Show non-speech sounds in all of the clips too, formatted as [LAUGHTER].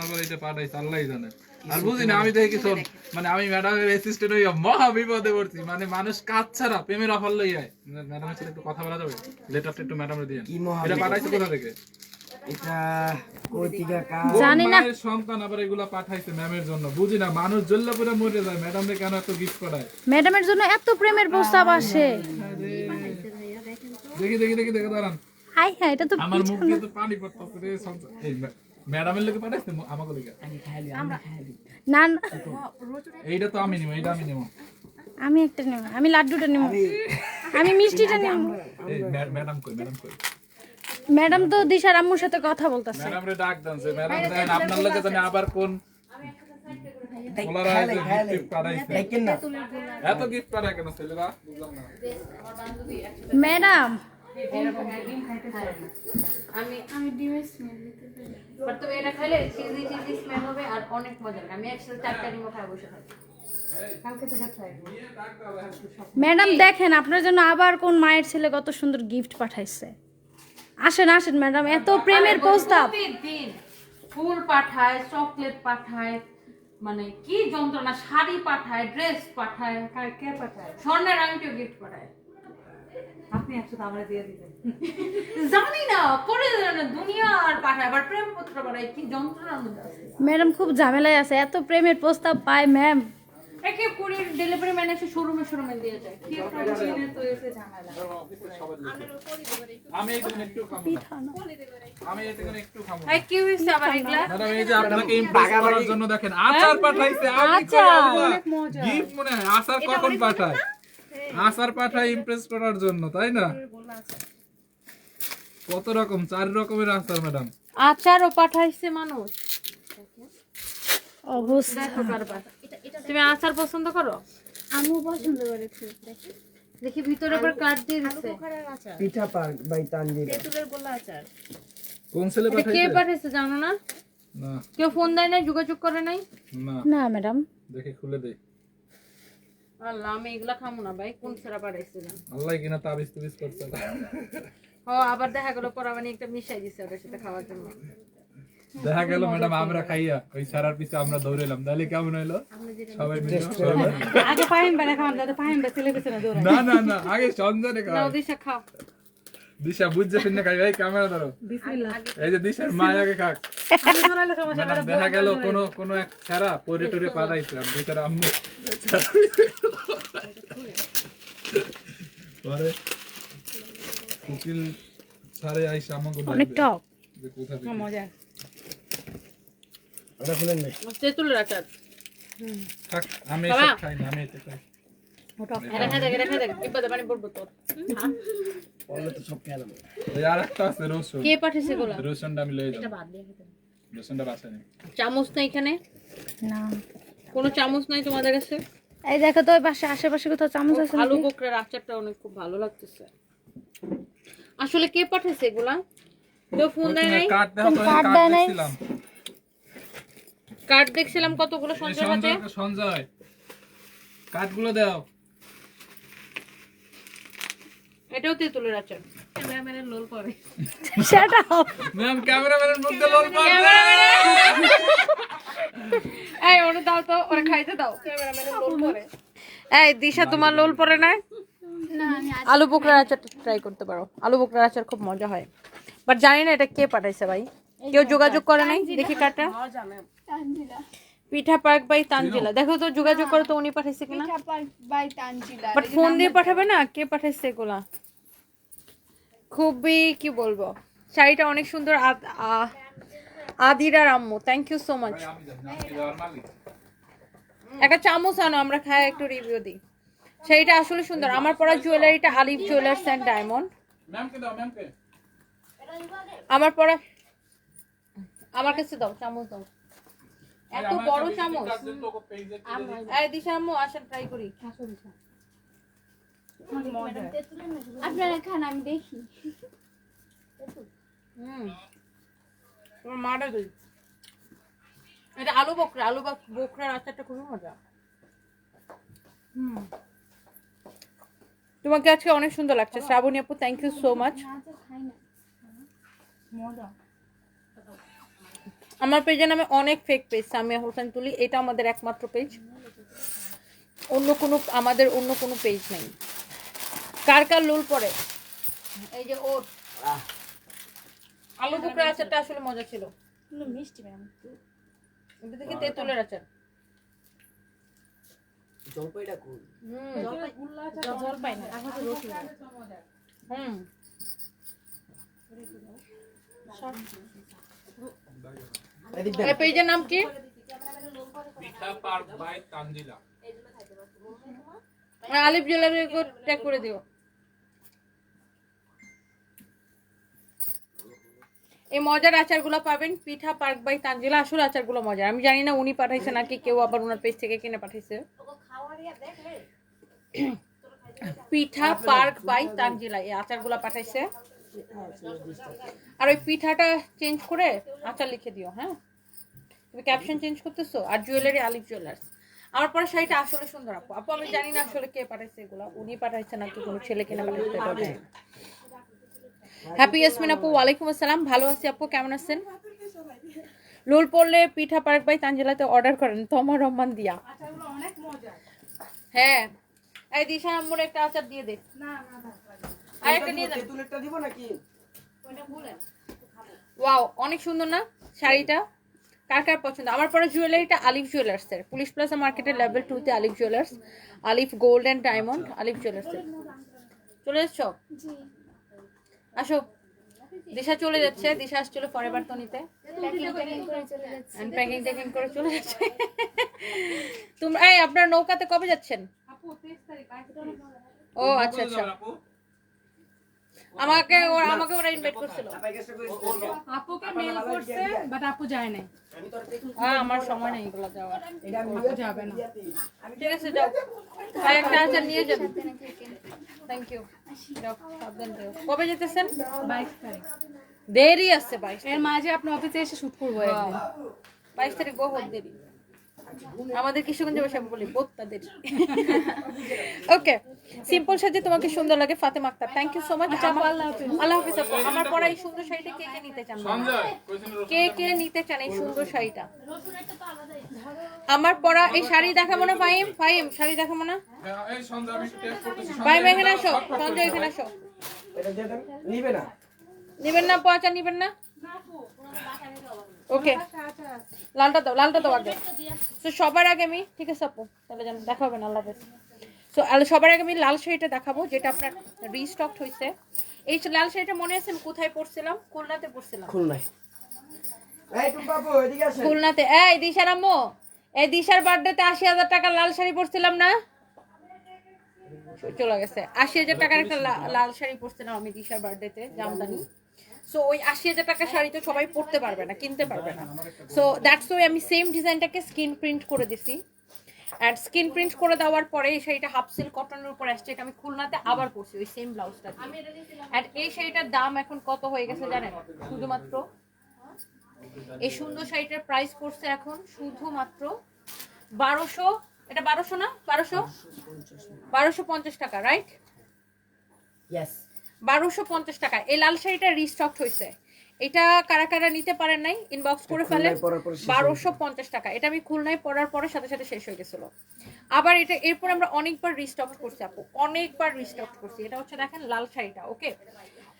না করে এটা পাঠাইছে আল্লাহই জানে। আর বুঝি না আমি দেখি কি শোন মানে আমি ম্যাডামের অ্যাসিস্ট্যান্ট হইয়া মহা বিপদে পড়ছি। মানে মানুষ কাজ ছাড়া প্রেমের অফার লই যায় ম্যাডামের সাথে একটু কথা বলা যাবে? লেটারটা একটু ম্যাডামের দিয়ে এটা পাঠাইছে কোথা থেকে? এটা কই কাজ জানি না। সন্তান আবার এগুলা পাঠাইছে ম্যামের জন্য। বুঝি না মানুষ জ্বললে পুরো মরে যায় ম্যাডাম কেন এত গিফট পাঠায়? ম্যাডামের জন্য এত প্রেমের প্রস্তাব আসে। দেখি দেখি দেখি দেখে দাঁড়ান। হাই হ্যাঁ এটা তো আমার মুখ দিয়ে তো পানি পড়তেছে রে এই ম্যাডামের লোকে পাঠাইছে আমাকে লোকে। না না, এইটা তো আমি নিব এইটা আমি নিব আমি একটা নেব আমি লাড্ডুটা নেব আমি মিষ্টিটা নেব ম্যাডাম কই ম্যাডাম কই? ম্যাডাম তো দিশার আম্মুর সাথে কথা বলতেছে। ম্যাডাম রে ডাক দেন ম্যাডাম দেন আপনার জানি আবার কোন পোলারা যে গিফট পাঠাইছে। দেখেন না এত গিফট পাঠায় কেন ছেলেরা? বুঝলাম না ম্যাডাম আমি আমি ডিমের স্মেল দিতে পারি। বাট তুমি এটা খাইলে চিজি চিজি স্মেল হবে আর অনেক মজা লাগে। আমি একসাথে চারটা ডিমও খাই বসে থাকি। ম্যাডাম দেখেন আপনার জন্য আবার কোন মায়ের ছেলে কত সুন্দর গিফট পাঠাইছে। আসেন আসেন ম্যাডাম এত প্রেমের প্রস্তাব। ফুল পাঠায় চকলেট পাঠায় মানে কি যন্ত্রণা শাড়ি পাঠায় ড্রেস পাঠায় কে পাঠায়। স্বর্ণের আংটিও গিফট পাঠায়। আপনি একসাথে আমরা দিয়ে দিবেন। জানি না পরে দুনিয়া আর পাঠায় আবার প্রেম পত্র পাঠায় কি যন্ত্রণার মধ্যে ম্যাডাম খুব ঝামেলায় আছে এত প্রেমের প্রস্তাব পায় ম্যাম। একে কুড়ির ডেলিভারি ম্যান এসে শোরুমে শোরুমে দিয়ে যায়। কি একটা তো এসে ঝামেলা। আমি এইটুকুন একটু খাব আমি এইটুকুন একটু খাব। এই কি হইছে আবার এগুলা? ম্যাডাম এই যে আপনাকে ইমপ্রেস করার জন্য দেখেন আচার পাঠাইছে গিফট মনে হয় আচার কখন পাঠায়? আচার পাঠায় ইমপ্রেস করার জন্য তাই না? কত রকম? চার রকমের আচার ম্যাডাম আচারও পাঠাইছে মানুষ। অবস্থা। তুমি আচার পছন্দ করো? আমিও পছন্দ করে দেখি। ভিতরে আবার কাট দিয়ে আচার। পিঠা পাক বাই তানজিরা তেঁতুলের গোলা আচার। কোন ছেলে এটা কে পাঠাইছে? পাঠাইছে জানো না? না। কেউ ফোন দেয় নাই যোগাযোগ করে নাই? না। না ম্যাডাম দেখে খুলে দেই। আল্লাহ আমি এগুলা খামো না ভাই কোন সেরা পাঠাইছিলেন? আল্লাহ কিনা তাবিজ তুবিজ করছে। ও আবার দেখা গেল পরাবানি একটা মিশাই দিছে ওটার সাথে খাওয়ার জন্য। দেখা গেল ম্যাডাম আমরা খাইয়া ওই সারার পিছে আমরা দৌড়েলাম তাহলে কেমন হইল? সবাই মিলে আগে পাহিম বানা খাওয়ান দাদা পাহিম বা ছেলে পিছনে দৌড়ায়। না না না আগে সন্ধানে খাওয়া। নাও দিশা খাও। দিশা বুঝছে ফিরনে খাই এই ক্যামেরা ধরো। এই যে দিশার মা আগে খাক। ম্যাডাম দেখা গেল কোন কোন এক ছাড়া পরে টরে পাঠাইছে আর দিশার আম্মু। পরে উকিল সারে আইসা আমাকে অনেক টক যে কোথা থেকে? মজা। ওটা খুলেন না? থাক আমি এসব খাই না আমি এতে খাই। দেখ দেখ বিপদে পানি পড়ব তোর। বললে তো সব খেলাম ওই আর একটা আছে রসুন। কে পাঠিয়েছে গোলা রসুনটা আমি লয়ে যাব। রসুনটা বাসায় নেই। চামচ নাই এখানে? না। কোনো চামচ নাই তোমাদের কাছে? এই দেখো তো ওই পাশে আশেপাশে কোথাও চামচ আছে আলু নাকি? আচারটা অনেক খুব ভালো লাগতেছে। আসলে কে পাঠিয়েছে এগুলা? কেউ ফোন দেয় নাই? কার্ড দেয় নাই? দেখছিলাম। কার্ড দেখছিলাম কতগুলো এই সঞ্চয় হাতে? সঞ্জয় সঞ্জয় দাও। এটাও তেঁতুলের আচার। ক্যামেরাম্যানের লোল পরে। Shut ম্যাম ক্যামেরাম্যানের মধ্যে লোল এই ওরে দাও তো ওরে খাইতে দাও। ক্যামেরাম্যানের লোল পরে এই দিশা তোমার লোল পরে না না আমি আজ আলু বোকরার আচারটা ট্রাই করতে পারো। আলু বোকরার আচার খুব মজা হয়। বাট জানি না এটা কে পাঠাইছে ভাই। কেউ যোগাযোগ করে নাই? দেখি কাটা। Pitha park by Tanjila. দেখো তো যোগাযোগ করো তো উনি পাঠাইছে কিনা? পিঠা পাক বাই তানজিলা। বাট ফোন দিয়ে পাঠাবে না? কে পাঠাইছে এগুলা? খুবই কি বলব শাড়িটা অনেক সুন্দর আদ- আ- আদিরার আম্মু থ্যাংক ইউ সো মাচ একটা চামচ আনো আমরা খাই একটু রিভিউ দিই। শাড়িটা আসলে সুন্দর আমার পরা জুয়েলারিটা আলিফ জুয়েলার্স অ্যান্ড ডায়মন্ড আমার পরা আমার কাছে দাও চামচ দাও। এত বড় চামচ। এই দিশা আম্মু আসেন ট্রাই করি। আপনারা খান আমি দেখি। হুম। তোমার মাটা দিই এটা আলু বকরা আলু বক- বকরার আচারটা খুবই মজা। হুম। তোমাকে আজকে অনেক সুন্দর লাগছে। শ্রাবণী আপু থ্যাংক ইউ সো মাচ আমার পেজের নামে অনেক ফেক পেজ সামিয়া হোসেন তুলি। এটা আমাদের একমাত্র পেজ অন্য কোনো আমাদের অন্য কোনো পেজ নেই। কার কার লোল পড়ে? এই যে ওট আহ, আলু বুকরা আচারটা আসলে মজা ছিল। মিষ্টি ম্যাডাম এটা দেখি তেঁতুলের আচার। জলপাইটা হুম। জল পাই না হুম। এদিক দেখ। এই পেজের নাম কি? আলিফ ট্যাগ করে দিও। এই মজার আচারগুলো পাবেন পিঠা, পার্ক বাই, তানজিলা, আসলে আচারগুলো মজার। আমি জানি না উনি পাঠাইছে নাকি কেউ আবার ওনার পেজ থেকে কিনে পাঠাইছে। পিঠা, পার্ক বাই, তানজিলা, এই আচারগুলো পাঠাইছে। আর ওই পিঠাটা চেঞ্জ করে আচার লিখে দিও হ্যাঁ? তুমি ক্যাপশন চেঞ্জ করতেছো? আর জুয়েলারি আলিফ জুয়েলার্স আমার পরে শাড়িটা আসলে সুন্দর, আপু। আপু, আমি জানি না আসলে কে পাঠাইছে এগুলো। উনি পাঠাইছে নাকি কোনো ছেলে কিনে পাঠাইছে। হ্যাপি ইয়াসমিন আপু ওয়ালাইকুম আসসালাম। ভালো আছি আপু কেমন আছেন? লোল পড়লে পিঠা পার্ক বাই তানজিলাতে অর্ডার করেন তোমার রহমান দিয়া। হ্যাঁ। এই দিশা আম্মুর একটা আচার দিয়ে দে। আর একটা নিয়ে যান তেঁতুলেরটা দিব নাকি? ওয়াও অনেক সুন্দর না শাড়িটা? কার কার পছন্দ? আমার পরে জুয়েলারিটা আলিফ জুয়েলার্সের পুলিশ প্লাজা মার্কেটের লেভেল টুতে Alif jewellers Alif gold and diamond আলিফ জুয়েলার্সের চলে এসছো? জি। আসো দিশা চলে যাচ্ছে দিশা আসছিল ফরেভার তো নিতে প্যাকিং ট্যাকিং করে চলে যাচ্ছে। তোমরা এই আপনার নৌকাতে কবে যাচ্ছেন? ও আচ্ছা আচ্ছা। আমাকে ওরা আমাকে ওরা ইনভাইট করছিল। আপুকে মেল করছে বাট আপু যায় নাই। হ্যাঁ আমার সময় নেই এগুলো যাওয়ার। এটা আমি যাবে না। ঠিক আছে যাও। একটা আচার নিয়ে থেকেন থ্যাংক ইউ কবে যেতেছেন? বাইশ তারিখ দেরি আছে বাইশ এর মাঝে আপনি অফিসে এসে শুট করব বাইশ তারিখ বহুত দেরি। আমাদের কিশোরগঞ্জে বসে আমি বলি বোত্তা দেরি ওকে সিম্পল সাজে তোমাকে সুন্দর লাগে Fatema Akhtar. Thank you so much আল্লাহ হাফিজ। আপু আমার পরা এই সুন্দর শাড়িটা কে কে নিতে চান কে কে নিতে চান এই সুন্দর শাড়িটা? আমার পরা এই শাড়ি দেখাবো না ফাইম ফাইম শাড়ি দেখাবো না? এই সঞ্জয় আমি টেস্ট করতেছি। ফাহিম এখানে আসো সঞ্জয় এখানে আসো। এটা দিয়ে দেন নিবে না। নিবেন না পচা নিবেন না? ওকে। লালটা দাও লালটা দাও আগে। তো সবার আগে আমি ঠিক আছে আপু তাহলে জান দেখা হবে না আল্লাহ সো সবার আগে আমি লাল শাড়িটা দেখাবো যেটা আপনার রিস্টকড হয়েছে এই লাল শাড়িটা মনে আছে আমি কোথায় পড়ছিলাম খুলনাতে পড়ছিলাম খুলনায়। খুলনাতে। এই দিশার আম্মু এই দিশার বার্থডেতে আশি হাজার টাকার লাল শাড়ি পরছিলাম না? চলে গেছে। আশি হাজার টাকার একটা লাল শাড়ি পরছিলাম আমি দিশার বার্থডেতে জামদানি। সো ওই আশি হাজার টাকার শাড়ি তো সবাই পরতে পারবে না কিনতে পারবে না। সো দ্যাটস ওই আমি সেম ডিজাইনটাকে স্কিন প্রিন্ট করে দিছি। অ্যান্ড স্কিন প্রিন্ট করে দেওয়ার পরে এই শাড়িটা হাফ সিল্ক কটনের উপর আসছে এটা আমি খুলনাতে আবার পরছি ওই সেম ব্লাউজটা অ্যান্ড এই শাড়িটার দাম এখন কত হয়ে গেছে জানেন? শুধুমাত্র এই সুন্দর শাড়িটার প্রাইস পড়ছে এখন শুধুমাত্র বারোশো এটা বারোশো না? বারোশো? বারোশো পঞ্চাশ টাকা রাইট ইয়েস বারোশো পঞ্চাশ টাকা। এই লাল শাড়িটা রিস্টক হয়েছে। এটা কারা কারা নিতে পারেন নাই ইনবক্স করে ফেলে খুলনায় পরার পরে শেষ হয়ে বারোশো পঞ্চাশ টাকা। এটা আমি খুলনায় পড়ার পরে সাথে সাথে শেষ হয়ে গেছিল। আবার এটা এরপর আমরা অনেকবার রিস্টক করছি আপু। অনেকবার রিস্টক করছি। এটা হচ্ছে দেখেন লাল শাড়িটা ওকে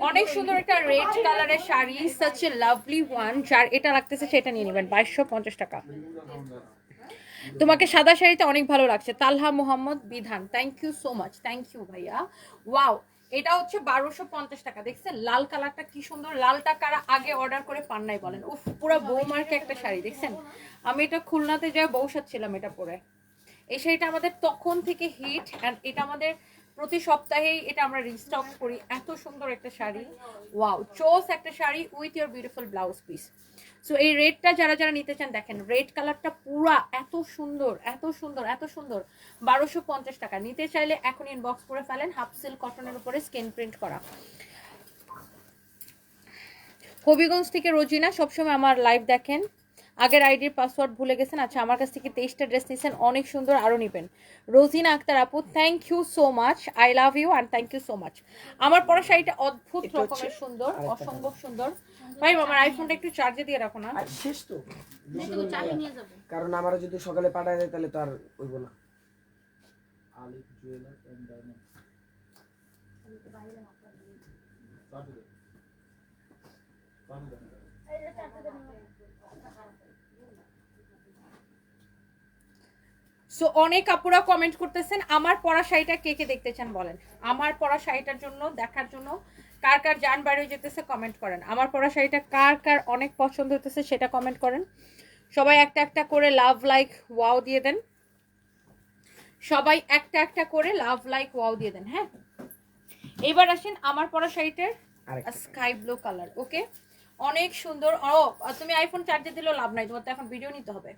অনেক সুন্দর একটা রেড কালারের sari such a lovely one যার এটা লাগতেছে সেটা নিয়ে নেবেন বাইশশো পঞ্চাশ টাকা। তোমাকে সাদা শাড়িতে অনেক ভালো লাগছে। Talha Mohammad Bidhan. Thank you so much thank you ভাইয়া। ওয়াও এটা হচ্ছে বারোশো পঞ্চাশ টাকা। দেখছেন? লাল কালারটা কি সুন্দর। লালটা কারা আগে অর্ডার করে পান নাই বলেন। উফ, পুরো বৌমার্কে একটা শাড়ি, দেখছেন? আমি এটা খুলনাতে যাই বৌসাত ছিলাম এটা পরে। এই শাড়িটা আমাদের তখন থেকে হিট অ্যান্ড এটা আমাদের প্রতি সপ্তাহেই এটা আমরা রিস্টক করি। এত সুন্দর একটা শাড়ি। ওয়াও চোস একটা sari with your beautiful blouse piece so এই রেডটা যারা যারা নিতে চান দেখেন রেড কালারটা পুরা এত সুন্দর এত সুন্দর এত সুন্দর। বারোশো পঞ্চাশ টাকা। নিতে চাইলে এখন ইনবক্স করে ফেলেন হাফ সিল্ক কটনের উপরে স্ক্রিন প্রিন্ট করা। হবিগঞ্জ থেকে রোজিনা সবসময় আমার লাইভ দেখেন। আগের আইডির পাসওয়ার্ড ভুলে গেছেন। আচ্ছা আমার কাছ থেকে তেইশটা ড্রেস নিয়েছেন অনেক সুন্দর আরও নেবেন। রোজিনা আক্তার আপু thank you so much I love you and thank you so much আমার পরা শাড়িটা অদ্ভুত রকমের সুন্দর অসম্ভব সুন্দর। ভাই আমার আইফোনটা একটু চার্জে দিয়ে রাখো না। আর শেষ তো। কারণ আমারও যদি সকালে পাঠায় দেয় তাহলে তো আর হইব না। আলিফ জুয়েলার্স এন্ড ডায়মন্ড সো অনেক আপুরা কমেন্ট করতেছেন আমার পরা শাড়িটা কে কে দেখতে চান বলেন? আমার পরা শাড়িটার জন্য দেখার জন্য কার কার যান বাইরে যেতেছে কমেন্ট করেন। আমার পরা শাড়িটা কার কার অনেক পছন্দ হতেছে সেটা কমেন্ট করেন। সবাই একটা একটা করে লাভ লাইক ওয়াও দিয়ে দেন। সবাই একটা একটা করে লাভ লাইক ওয়াও দিয়ে দেন হ্যাঁ? এবার আসেন আমার পরা শাড়িটার স্কাই ব্লু কালার ওকে অনেক সুন্দর। ও তুমি আইফোন চার্জে দিলেও লাভ নাই তোমার তো এখন ভিডিও নিতে হবে।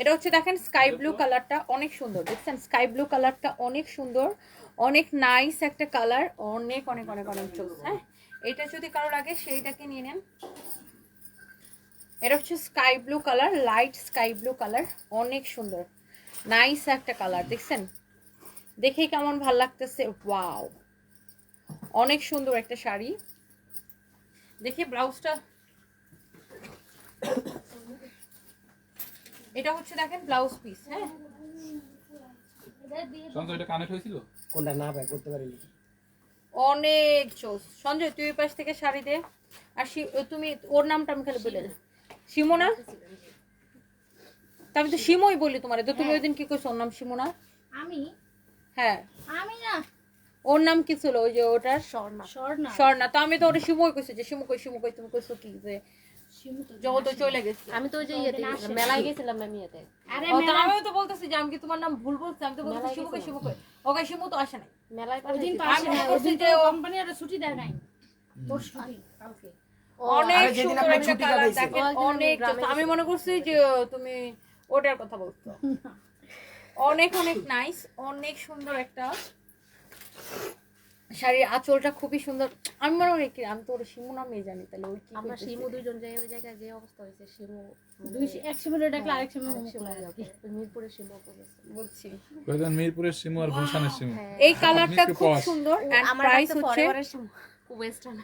এটা হচ্ছে দেখেন স্কাই ব্লু কালারটা অনেক সুন্দর। দেখছেন? স্কাই ব্লু কালারটা অনেক সুন্দর। অনেক নাইস একটা কালার অনেক অনেক অনেক অনেক চলছে হ্যাঁ? এটা যদি কারও লাগে, সেইটাকে নিয়ে নেন। এটা হচ্ছে sky blue colour light sky blue colour অনেক সুন্দর। নাইস একটা কালার দেখছেন? দেখেই কেমন ভালো লাগতেছে ওয়াও অনেক সুন্দর একটা শাড়ি। দেখি ব্লাউজটা। এটা হচ্ছে দেখেন ব্লাউজ পিস হ্যাঁ? কানেক্ট হয়েছিল কোনটা না ভাই করতে পারিনি। অনেক চোস সঞ্জয় তুই পাশ থেকে শাড়ি দে। আর তুমি ওর নামটা আমি খালি বলে শিমোনা? তা আমি তো শিমই বলি তোমার। তো তুমি ওই দিন কি কইছো ওর নাম শিমোনা? আমি? হ্যাঁ। আমি না। ওর নাম কি ছিল? ওই যে ওটার? স্বর্ণা। স্বর্ণা। স্বর্ণা তো আমি তো ওটা শিমই কইছি যে শিমু কই শিমু কই তুমি কইছো কি যে জগৎ চলে গেছে। আমি তো ওই যে ইয়েতে মেলায় গেছিলাম আমি ইয়েতে। আরে ও, তো আমিও তো বলতেছি যে আমি কি তোমার নাম ভুল বলছি? আমি তো ওকে তো আসে নাই। মেলায় তো আসে তো কোম্পানি আর ছুটি দেয় নাই। তোর ছুটি কালকে। অনেক সুন্দর একটা কালার দেখেন অনেক আমি মনে করছি যে তুমি ওটার কথা বলছো। [LAUGHS] অনেক অনেক নাইস অনেক সুন্দর একটা শাড়ির আঁচলটা খুবই সুন্দর। আমি মনে করি কি আমি তো ওর শিমু নামে জানি তাহলে ওই কি আমরা শিমু দুইজন যাই ওই জায়গায় যে অবস্থা হয়েছে শিমু দুই এক সিমিলে ডাকলে আরেক আরেক মুখ শিমু খোলা আর কি। ওই মিরপুরে শিমু বলছি। কয়েকজন মিরপুরের সিমু আর গুলশানের সিমু এই কালারটা খুব সুন্দর এন্ড আমার প্রাইস হচ্ছে শিমু। ওয়েস্টার্ন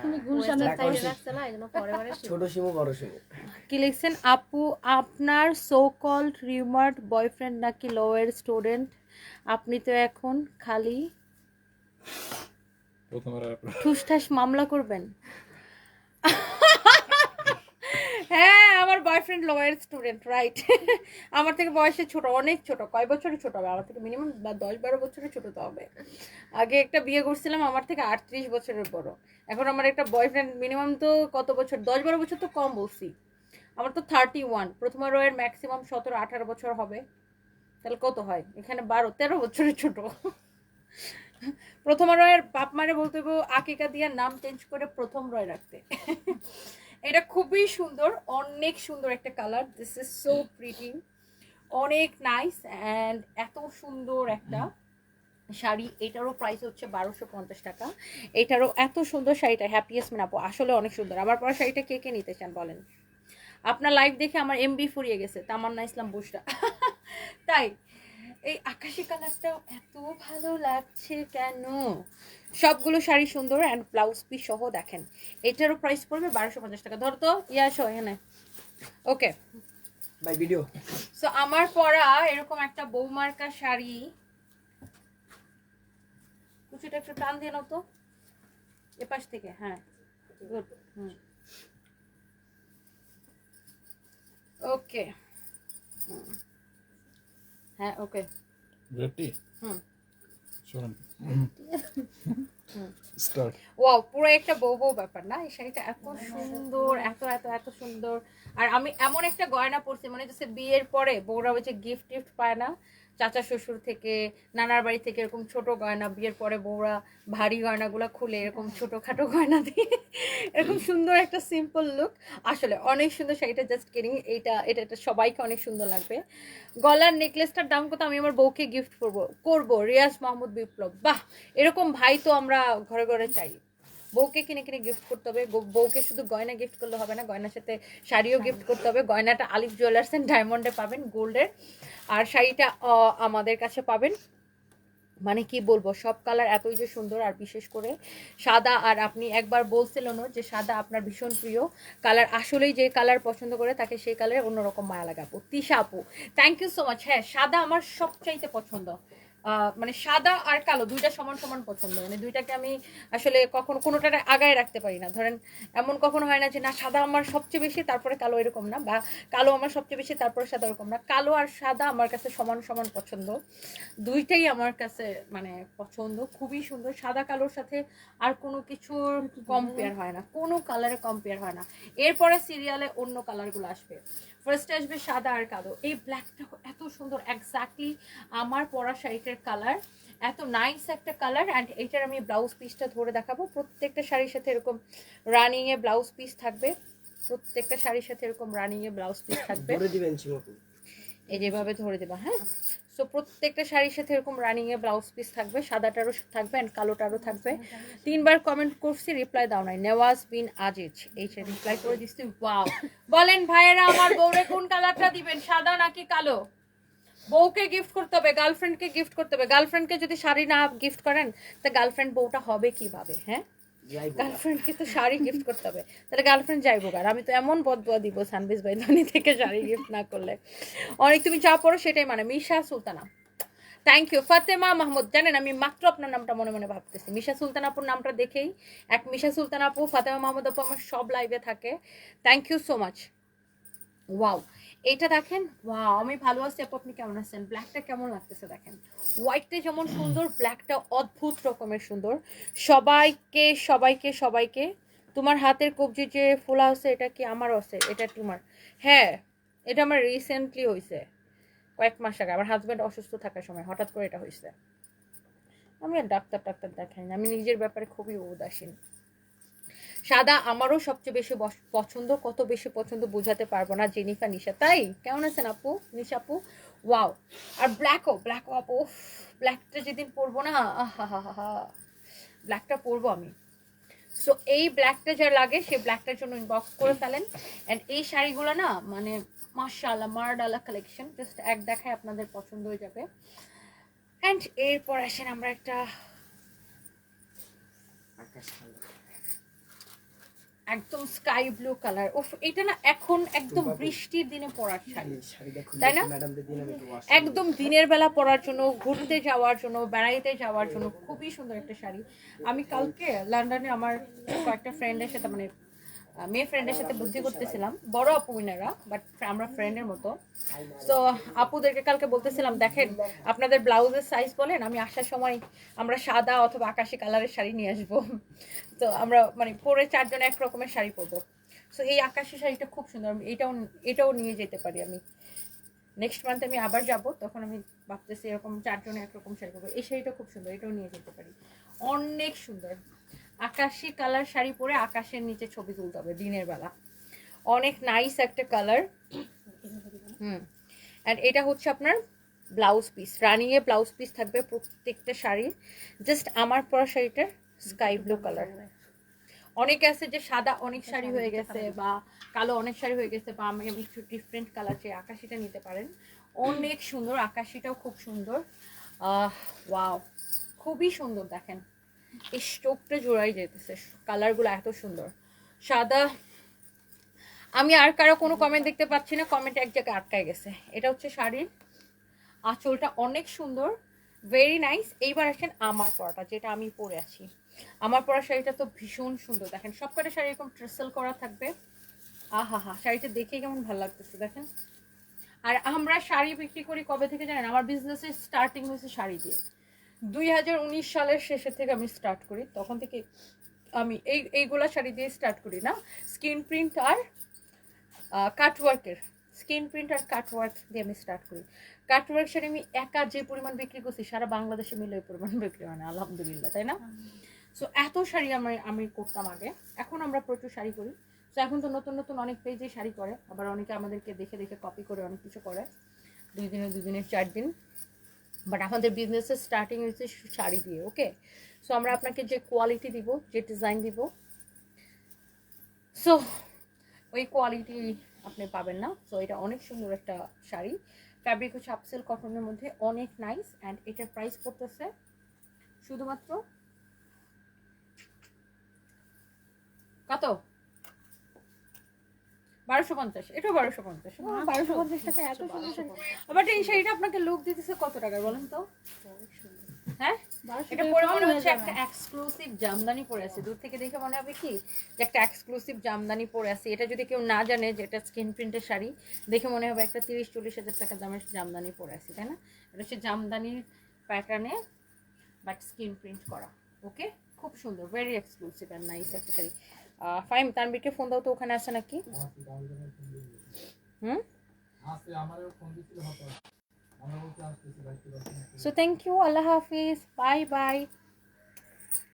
শিমু। শিমু শিমু। কি লিখছেন? আপু আপনার সো কল্ড রিমার্ড বয়ফ্রেন্ড নাকি লোয়ার স্টুডেন্ট আপনি তো এখন খালি প্রথমবার ঠুসঠাস মামলা করবেন? হ্যাঁ আমার বয়ফ্রেন্ড লোয়ার স্টুডেন্ট রাইট আমার থেকে বয়সে ছোট, অনেক ছোট, কয় বছরের ছোট হবে? আমার থেকে মিনিমাম দশ বারো বছরের ছোট তো হবে। আগে একটা বিয়ে করছিলাম, আমার থেকে আটত্রিশ বছরের বড়। এখন আমার একটা বয়ফ্রেন্ড মিনিমাম তো কত বছর? দশ বারো বছর তো কম বলছি। আমার তো থার্টি ওয়ান প্রথম রয়ের ম্যাক্সিমাম সতেরো, আঠারো বছর হবে। তাহলে কত হয়? এখানে বারো, তেরো বছরের ছোট। প্রথম রয়ের বাপ মারে বলতে হবে আকিকা দিয়ে নাম চেঞ্জ করে প্রথম রয় রাখতে। এটা খুবই সুন্দর, অনেক সুন্দর একটা colour this is so pretty অনেক নাইস অ্যান্ড এত সুন্দর একটা শাড়ি। এটারও প্রাইস হচ্ছে বারোশো পঞ্চাশ টাকা। এটারও এত সুন্দর শাড়িটা হ্যাপিয়েস্ট মানে আপু, আসলে অনেক সুন্দর। আমার পরা শাড়িটা কে কে নিতে চান বলেন? আপনার লাইভ দেখে আমার এমবি ফুরিয়ে গেছে, তামান্না ইসলাম বুসরা। তাই এই আকাশি কালারটাও এত ভালো লাগছে কেন? সবগুলো শাড়ি সুন্দর অ্যান্ড ব্লাউজ পিস সহ দেখেন। এটারও প্রাইস পড়বে বারোশো পঞ্চাশ টাকা। ধর তো ইয়া সহ এখানে। ওকে বাই ভিডিও সো আমার পরা এরকম একটা বৌমার্কা শাড়ি। কুচিটা একটু টান দিয়ে নাও তো। এপাশ থেকে হ্যাঁ। গুড হুম। ওকে হ্যাঁ ওকে। রেডি হুম। শুনুন। স্টার্ট। ওয়াও পুরো একটা বউ বউ ব্যাপার না? এই শাড়িটা এত সুন্দর এত এত এত সুন্দর। আর আমি এমন একটা গয়না পরছি মানে হচ্ছে বিয়ের পরে বউরা ওই যে গিফট টিফট পায় না? চাচা শ্বশুর থেকে, নানার বাড়ি থেকে এরকম ছোট গয়না, বিয়ের পরে বউরা ভারী গয়নাগুলো খুলে এরকম ছোটোখাটো গয়না দিয়ে এরকম সুন্দর একটা সিম্পল লুক আসলে অনেক সুন্দর শাড়িটা জাস্ট কিনিং এইটা, এটা এটা সবাইকে অনেক সুন্দর লাগবে। গলার নেকলেসটার দাম কত? আমি আমার বউকে গিফট করব করব, রিয়াজ মাহমুদ বিপ্লব। বাহ! এরকম ভাই তো আমরা ঘরে ঘরে চাই। বউকে কিনে কিনে গিফট করতে হবে। বউকে শুধু গয়না গিফট করলে হবে না, গয়নার সাথে শাড়িও গিফট করতে হবে। গয়নাটা আলিফ জুয়েলার্স অ্যান্ড ডায়মন্ডে পাবেন গোল্ডের আর শাড়িটা আমাদের কাছে পাবেন। মানে কি বলব, সব কালার এতই যে সুন্দর, আর বিশেষ করে সাদা। আর আপনি একবার বলছিলেন যে সাদা আপনার ভীষণ প্রিয়। কালার আসলেই যে কালার পছন্দ করে, তাকে সেই কালার অন্যরকম মায়া লাগাবো। তিশা আপু থ্যাংক ইউ সো মাচ হ্যাঁ সাদা আমার সবচাইতে পছন্দ। মানে সাদা আর কালো, দুইটা সমান সমান পছন্দ। মানে দুইটাকে আমি আসলে কখনো কোনোটা আগায় রাখতে পারি না। ধরেন, এমন কখনো হয় না যে, না, সাদা আমার সবচেয়ে বেশি, তারপরে কালো এরকম না। বা, কালো আমার সবচেয়ে বেশি, তারপরে সাদা এরকম না। কালো আর সাদা আমার কাছে সমান সমান পছন্দ। দুইটাই আমার কাছে মানে পছন্দ। খুবই সুন্দর। সাদা কালোর সাথে আর কোনো কিছুর কম্পেয়ার হয় না। কোনো কালারে কম্পেয়ার হয় না। এরপরে সিরিয়ালে অন্য কালারগুলো আসবে। ফার্স্টে আসবে সাদা আর কালো। এই ব্ল্যাকটা এত সুন্দর। এক্স্যাক্টলি আমার পরা শাড়িটার কালার এত নাইস একটা কালার অ্যান্ড এইটার আমি ব্লাউজ পিসটা ধরে দেখাবো। প্রত্যেকটা শাড়ির সাথে এরকম রানিংয়ে ব্লাউজ পিস থাকবে। প্রত্যেকটা শাড়ির সাথে এরকম রানিংয়ে ব্লাউজ পিস থাকবে। ধরে দিবেন চিমকু। এই যেভাবে ধরে দেবা হ্যাঁ? সো প্রত্যেকটা শাড়ির সাথে এরকম রানিং এ ব্লাউজ পিস থাকবে সাদাটারও থাকবে অ্যান্ড কালোটারও থাকবে। তিনবার কমেন্ট করছি রিপ্লাই দাও নাই। নেওয়াজ বিন আজিজ এই যে রিপ্লাই করে দিচ্ছি ওয়াও বলেন ভাইয়েরা আমার বউরে কোন কালারটা দিবেন সাদা নাকি কালো? বউকে গিফট করতে হবে গার্লফ্রেন্ডকে গিফট করতে হবে। গার্লফ্রেন্ডকে যদি শাড়ি না গিফট করেন তা গার্লফ্রেন্ড বউটা হবে কীভাবে হ্যাঁ। গার্লফ্রেন্ডকে তো শাড়ি গিফট করতে হবে। তাহলে গার্লফ্রেন্ড যাইবো আর আমি তো এমন বদুয়া দিব সানবিজ ভাই ধনী থেকে শাড়ি গিফট না করলে। অনেক তুমি যা পড়ো সেটাই মানে মিশা সুলতানা। থ্যাংক ইউ ফাতেমা মাহমুদ জানেন আমি মাত্র আপনার নামটা মনে মনে ভাবতেছি। মিশা সুলতান আপুর নামটা দেখেই এক মিশা সুলতান আপু ফাতেমা মাহমুদ আপু আমার সব লাইভে থাকে। Thank you so much wow এইটা দেখেন ওয়াও আমি ভালো আছি, আপু, আপনি কেমন আছেন? ব্ল্যাকটা কেমন লাগতেছে দেখেন? হোয়াইটটা যেমন সুন্দর ব্ল্যাকটা অদ্ভুত রকমের সুন্দর। সবাইকে সবাইকে সবাইকে, তোমার হাতের কবজি যে ফোলা আছে, এটা কি আমার আছে? এটা তোমার। হ্যাঁ এটা আমার রিসেন্টলি হয়েছে কয়েক মাস আগে, আমার হাজব্যান্ড অসুস্থ থাকার সময়, হঠাৎ করে এটা হয়েছে আমি আর ডাক্তার টাক্তার দেখাই না, আমি নিজের ব্যাপারে খুবই উদাসীন। সাদা আমারও সবচেয়ে বেশি পছন্দ, কত বেশি পছন্দ বোঝাতে পারব না জেনিফা নিশা। তাই? কেমন আছেন আপু? নিশা আপু? ওয়াও। আর ব্ল্যাকও ব্ল্যাকও আপু ব্ল্যাকটা যেদিন পরবো না হা হা হা ব্ল্যাকটা পরবো আমি। সো এই ব্ল্যাকটা যা লাগে, সেই ব্ল্যাকটার জন্য ইনবক্স করে ফেলেন। অ্যান্ড এই শাড়িগুলো না মানে মার্শাল্লাহ মারডালা কালেকশন জাস্ট এক দেখায় আপনাদের পছন্দ হয়ে যাবে। অ্যান্ড এরপর আসেন আমরা একটা। একদম স্কাই ব্লু কালার ওফ এটা না এখন একদম বৃষ্টির দিনে পরার শাড়ি তাই না? একদম দিনের বেলা পরার জন্য ঘুরতে যাওয়ার জন্য বেড়াইতে যাওয়ার জন্য খুবই সুন্দর একটা শাড়ি। আমি কালকে লন্ডনে আমার [CLEARS THROAT] কয়েকটা ফ্রেন্ডের সাথে মানে মেয়ে ফ্রেন্ডের সাথে বুদ্ধি করতেছিলাম। বড় আপু মিনারা বাট আমরা ফ্রেন্ডের মতো। তো আপুদেরকে কালকে বলতেছিলাম, দেখেন, আপনাদের ব্লাউজের সাইজ বলেন, আমি আসার সময় আমরা সাদা অথবা আকাশি কালারের শাড়ি নিয়ে আসব। [LAUGHS] তো আমরা মানে পরে চারজন এক রকমের শাড়ি পরবো। সো এই আকাশি শাড়িটা খুব সুন্দর এটাও এটাও নিয়ে যেতে পারি আমি। নেক্সট মান্থে আমি আবার যাব, তখন আমি ভাবতেছি এরকম চারজনে একরকম শাড়ি পরবো। এই শাড়িটা খুব সুন্দর, এটাও নিয়ে যেতে পারি। অনেক সুন্দর। আকাশি কালার শাড়ি পরে আকাশের নিচে ছবি তুলতে হবে দিনের বেলা। অনেক নাইস একটা কালার হুম। অ্যান্ড এটা হচ্ছে আপনার ব্লাউজ পিস রানিংয়ে ব্লাউজ পিস থাকবে প্রত্যেকটা শাড়ির জাস্ট আমার পরা শাড়িটার স্কাই ব্লু কালার অনেকে আছে যে সাদা অনেক শাড়ি হয়ে গেছে বা কালো অনেক শাড়ি হয়ে গেছে বা আমি একটু ডিফারেন্ট কালার চেয়ে আকাশিটা নিতে পারেন। অনেক সুন্দর, আকাশিটাও খুব সুন্দর। খুবই সুন্দর দেখেন। এই স্টোকটা জোড়াই যেতেছে। কালারগুলো এত সুন্দর। সাদা। আমি আর কারও কোনো কমেন্ট দেখতে পাচ্ছি না কমেন্ট এক জায়গায় আটকায় গেছে। এটা হচ্ছে শাড়ির আঁচলটা অনেক সুন্দর ভেরি নাইস এইবার আসেন আমার পরাটা, যেটা আমি পরে আছি। আমার পরা শাড়িটা তো ভীষণ সুন্দর। দেখেন, সবকটা শাড়ি এরকম ট্রেসেল করা থাকবে। আহা হা শাড়িটা দেখেই কেমন ভালো লাগতেছে, দেখেন। আর আমরা শাড়ি বিক্রি করি কবে থেকে জানেন? আমার বিজনেসের স্টার্টিং হয়েছে শাড়ি দিয়ে। দুই হাজার উনিশ সালের শেষের থেকে আমি স্টার্ট করি। তখন থেকে আমি এই এইগুলা শাড়ি দিয়ে স্টার্ট করি না। স্কিন প্রিন্ট আর কাটওয়ার্কের স্কিন প্রিন্ট আর কাটওয়ার্ক দিয়ে আমি স্টার্ট করি। কাটওয়ার্ক শাড়ি আমি একা যে পরিমাণ বিক্রি করছি সারা বাংলাদেশে মিলে ওই পরিমাণ বিক্রি হয় না আলহামদুলিল্লাহ তাই না? সো এত শাড়ি আমি আমি করতাম আগে। এখন আমরা প্রচুর শাড়ি করি। তো এখন তো নতুন নতুন অনেক পেজে শাড়ি করে। আবার অনেকে আমাদেরকে দেখে দেখে কপি করে অনেক কিছু করে। দুই দিনের দুই দিনের চার দিন। বাট আমাদের বিজনেসের স্টার্টিং হচ্ছে শাড়ি দিয়ে ওকে সো আমরা আপনাকে যে কোয়ালিটি দিব, যে ডিজাইন দিব সো ওই কোয়ালিটি আপনি পাবেন না। সো এটা অনেক সুন্দর একটা শাড়ি। ফ্যাব্রিক হচ্ছে আপসেল কটনের মধ্যে অনেক নাইস অ্যান্ড এটার প্রাইস পড়তেছে শুধুমাত্র কত? বারোশো পঞ্চাশ এটাও বারোশো পঞ্চাশ। বারোশো পঞ্চাশ টাকা এত সুন্দর আবার এই শাড়িটা আপনাকে লুক দিতেছে কত টাকা বলেন তো? হ্যাঁ? এটা পরে মনে হচ্ছে একটা এক্সক্লুসিভ জামদানি পরে আছে। দূর থেকে দেখে মনে হবে কি যে একটা এক্সক্লুসিভ জামদানি পরে আছে। এটা যদি কেউ না জানে যে এটা স্কিন প্রিন্টের শাড়ি দেখে মনে হবে একটা তিরিশ চল্লিশ হাজার টাকা দামের জামদানি পরে আছে তাই না? এটা হচ্ছে জামদানির প্যাটার্নে বাট স্কিন প্রিন্ট করা। ওকে খুব সুন্দর ভেরি এক্সক্লুসিভ অ্যান্ড নাইস একটা শাড়ি। ফাইম তানবীরকে ফোন দাও তো, ওখানে আছে নাকি? হুম? সো থ্যাংক ইউ আল্লাহ হাফিজ বাই বাই